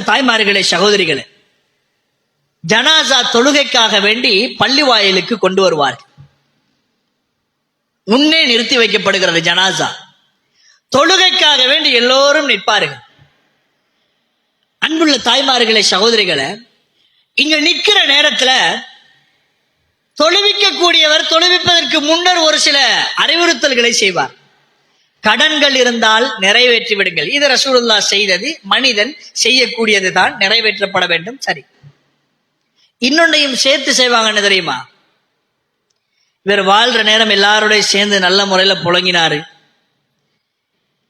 தாய்மார்களே சகோதரிகளே ஜனாசா தொழுகைக்காக வேண்டி பள்ளி வாயிலுக்கு கொண்டு வருவார்கள். முன்னே நிறுத்தி வைக்கப்படுகிறது ஜனாசா. தொழுகைக்காக வேண்டி எல்லோரும் நிற்பார்கள். அன்புள்ள தாய்மார்களே சகோதரிகளை இங்க நிக்கிற நேரத்துல தொழுவிக்கக்கூடியவர் தொழுவிப்பதற்கு முன்னர் ஒரு சில அறிவுறுத்தல்களை செய்வார். கடன்கள் இருந்தால் நிறைவேற்றி விடுங்கள். இது ரசூலுல்லா செய்தது மனிதன் செய்யக்கூடியது தான் நிறைவேற்றப்பட வேண்டும். சரி. இன்னொன்றையும் சேர்த்து செய்வாங்கன்னு தெரியுமா? இவர் வாழ்ற நேரம் எல்லாரோடய சேர்ந்து நல்ல முறையில புழங்கினாரு.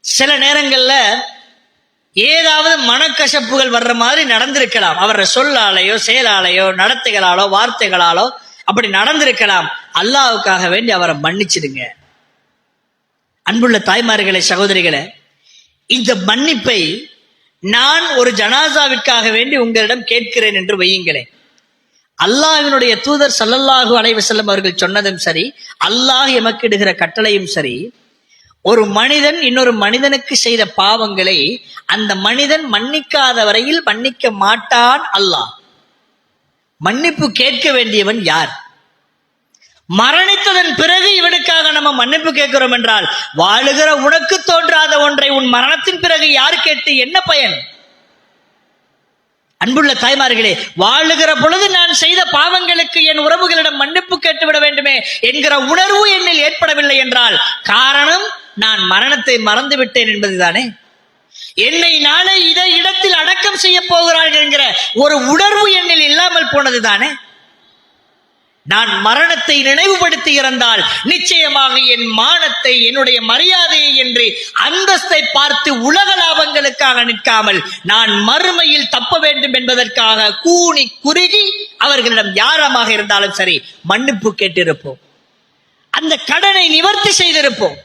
சில நேரங்கள்ல ஏதாவது மனக்கசப்புகள் வர்ற மாதிரி நடந்திருக்கலாம். அவர சொல்லாலேயோ செயலாலேயோ நடத்தைகளாலோ வார்த்தைகளாலோ அப்படி நடந்திருக்கலாம். அல்லாவுக்காக வேண்டி அவரை மன்னிச்சிடுங்க. அன்புள்ள தாய்மார்களே சகோதரிகளே இந்த மன்னிப்பை நான் ஒரு ஜனாசாவிற்காக வேண்டி உங்களிடம் கேட்கிறேன் என்று வையுங்களேன். அல்லாஹினுடைய தூதர் சல்லல்லாஹு அலைஹி வஸல்லம் அவர்கள் சொன்னதும் சரி அல்லாஹ் எமக்கிடுகிற கட்டளையும் சரி ஒரு மனிதன் இன்னொரு மனிதனுக்கு செய்த பாவங்களை அந்த மனிதன் மன்னிக்காத வரையில் மன்னிக்க மாட்டான் அல்லாஹ். மன்னிப்பு கேட்க வேண்டியவன் யார்? மரணித்ததன் பிறகு இவனுக்காக நம்ம மன்னிப்பு கேட்கிறோம் என்றால் வாழுகிற உனக்கு தோன்றாத ஒன்றை உன் மரணத்தின் பிறகு யார் கேட்டு என்ன பயன்? அன்புள்ள தாய்மார்களே வாழுகிற பொழுது நான் செய்த பாவங்களுக்கு என் உறவுகளிடம் மன்னிப்பு கேட்டுவிட வேண்டுமே என்கிற உணர்வு என்னில் ஏற்படவில்லை என்றால் காரணம் நான் மரணத்தை மறந்து விட்டேன் என்பதுதானே? என்னை நாளை இதை இடத்தில் அடக்கம் செய்ய போகிறார்கள் என்கிற ஒரு உணர்வு என்னில் இல்லாமல் போனது தானே நான் மரணத்தை நினைவுபடுத்தி இருந்தால் நிச்சயமாக என் மானத்தை என்னுடைய மரியாதையை என்று அந்தஸ்தை பார்த்து உலக லாபங்களுக்காக நிற்காமல் நான் மறுமையில் தப்ப வேண்டும் என்பதற்காக கூனி குறுகி அவர்களிடம் யாரமாக இருந்தாலும் சரி மன்னிப்பு கேட்டிருப்போம். அந்த கடனை நிவர்த்தி செய்திருப்போம்.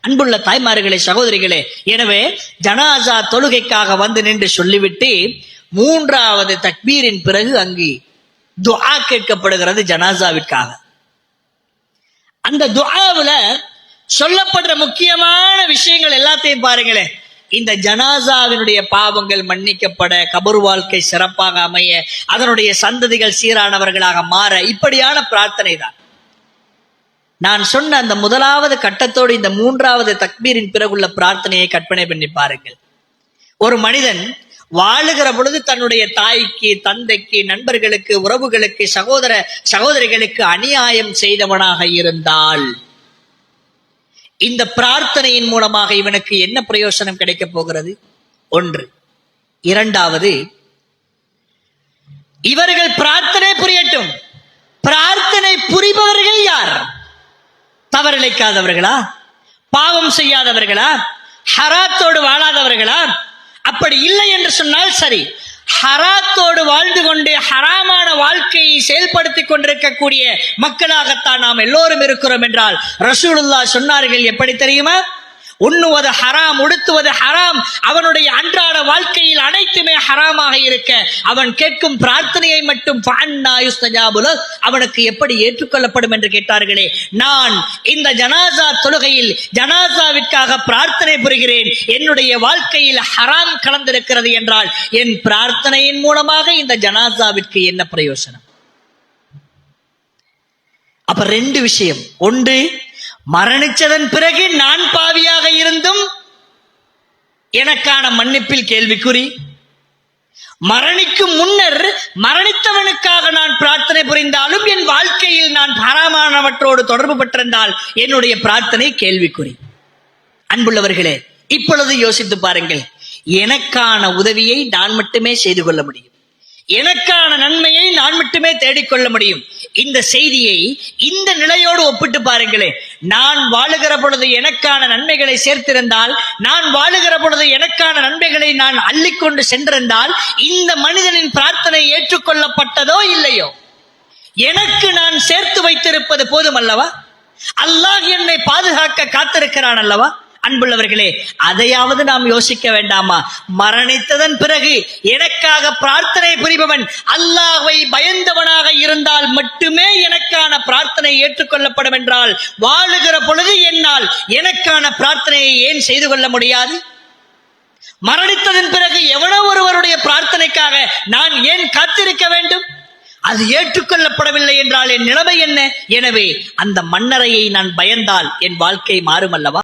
அன்புள்ள தாய்மார்களே சகோதரிகளே எனவே ஜனாசா தொழுகைக்காக வந்து நின்று சொல்லிவிட்டு மூன்றாவது தக்பீரின் பிறகு அங்கு துஆ கேட்கப்படுகிறது ஜனாசாவிற்காக. அந்த துஆவுல சொல்லப்படுற முக்கியமான விஷயங்கள் எல்லாத்தையும் பாருங்களேன். இந்த ஜனாசாவினுடைய பாவங்கள் மன்னிக்கப்பட கபர் வாழ்க்கை சிறப்பாக அமைய அதனுடைய சந்ததிகள் சீரானவர்களாக மாற இப்படியான பிரார்த்தனை தான் நான் சொன்ன அந்த முதலாவது கட்டத்தோடு இந்த மூன்றாவது தக்பீரின் பிறகுள்ள பிரார்த்தனையை கற்பனை பண்ணி பாருங்கள். ஒரு மனிதன் வாழுகிற பொழுது தன்னுடைய தாய்க்கு தந்தைக்கு நண்பர்களுக்கு உறவுகளுக்கு சகோதர சகோதரிகளுக்கு அநியாயம் செய்தவனாக இருந்தால் இந்த பிரார்த்தனையின் மூலமாக இவனுக்கு என்ன பிரயோசனம் கிடைக்கப் போகிறது? ஒன்று. இரண்டாவது இவர்கள் பிரார்த்தனை புரியட்டும். பிரார்த்தனை புரிபவர்கள் யார்? தவறிழைக்காதவர்களா? பாவம் செய்யாதவர்களா? ஹராத்தோடு வாழாதவர்களா? அப்படி இல்லை சொன்னால் சரி. ஹராத்தோடு வாழ்ந்து கொண்டு ஹராமான வாழ்க்கையை செயல்படுத்திக் கொண்டிருக்கக்கூடிய மக்களாகத்தான் நாம் எல்லோரும் இருக்கிறோம் என்றால் ரசூலுல்லா சொன்னார்கள் எப்படி தெரியுமா? உண்ணுவது ஹராம் உடுத்துவது ஹராம் அவனுடைய அன்றாட வாழ்க்கையில் அனைத்துமே ஹராமாக இருக்க அவன் கேட்கும் பிரார்த்தனையை மட்டும் அவனுக்கு எப்படி ஏற்றுக்கொள்ளப்படும் என்று கேட்டார்களே நான் இந்த ஜனாசா தொழுகையில் ஜனாசாவிற்காக பிரார்த்தனை புரிகிறேன் என்னுடைய வாழ்க்கையில் ஹராம் கலந்திருக்கிறது என்றால் என் பிரார்த்தனையின் மூலமாக இந்த ஜனாசாவிற்கு என்ன பிரயோசனம்? அப்ப ரெண்டு விஷயம். ஒன்று மரணிச்சதன் பிறகு நான் பாவியாக இருந்தும் எனக்கான மன்னிப்பில் கேள்விக்குறி. மரணிக்கும் முன்னர் மரணித்தவனுக்காக நான் பிரார்த்தனை புரிந்தாலும் என் வாழ்க்கையில் நான் பாராமானவற்றோடு தொடர்பு பெற்றிருந்தால் என்னுடைய பிரார்த்தனை கேள்விக்குறி. அன்புள்ளவர்களே இப்பொழுது யோசித்து பாருங்கள். எனக்கான உதவியை நான் மட்டுமே செய்து கொள்ள முடியும். எனக்கான நன்மையை நான் மட்டுமே தேடிக்கொள்ள முடியும். இந்த செய்தியை இந்த நிலையோடு ஒப்பிட்டு பாருங்களேன் நான் வாழுகிற பொழுது எனக்கான நன்மைகளை சேர்த்திருந்தால் நான் வாழுகிற பொழுது எனக்கான நன்மைகளை நான் அள்ளிக்கொண்டு சென்றிருந்தால் இந்த மனிதனின் பிரார்த்தனை ஏற்றுக்கொள்ளப்பட்டதோ இல்லையோ? எனக்கு நான் சேர்த்து வைத்திருப்பது போதும் அல்லவா அல்லாஹ் என்னை பாதுகாக்க காத்திருக்கிறான் அல்லவா? அன்புள்ளவர்களே அதையாவது நாம் யோசிக்க வேண்டாமா? மரணித்ததன் பிறகு எனக்காக பிரார்த்தனை புரிபவன் அல்லாஹை பயந்தவனாக இருந்தால் மட்டுமே எனக்கான பிரார்த்தனை ஏற்றுக்கொள்ளப்படும் என்றால் வாழுகிற பொழுது என்னால் எனக்கான பிரார்த்தனையை ஏன் செய்து கொள்ள முடியாது? மரணித்ததன் பிறகு எவனோ ஒருவருடைய பிரார்த்தனைக்காக நான் ஏன் காத்திருக்க வேண்டும்? அது ஏற்றுக்கொள்ளப்படவில்லை என்றால் என் நிலைமை என்ன? எனவே அந்த மன்னரையை நான் பயந்தால் என் வாழ்க்கை மாறுமல்லவா?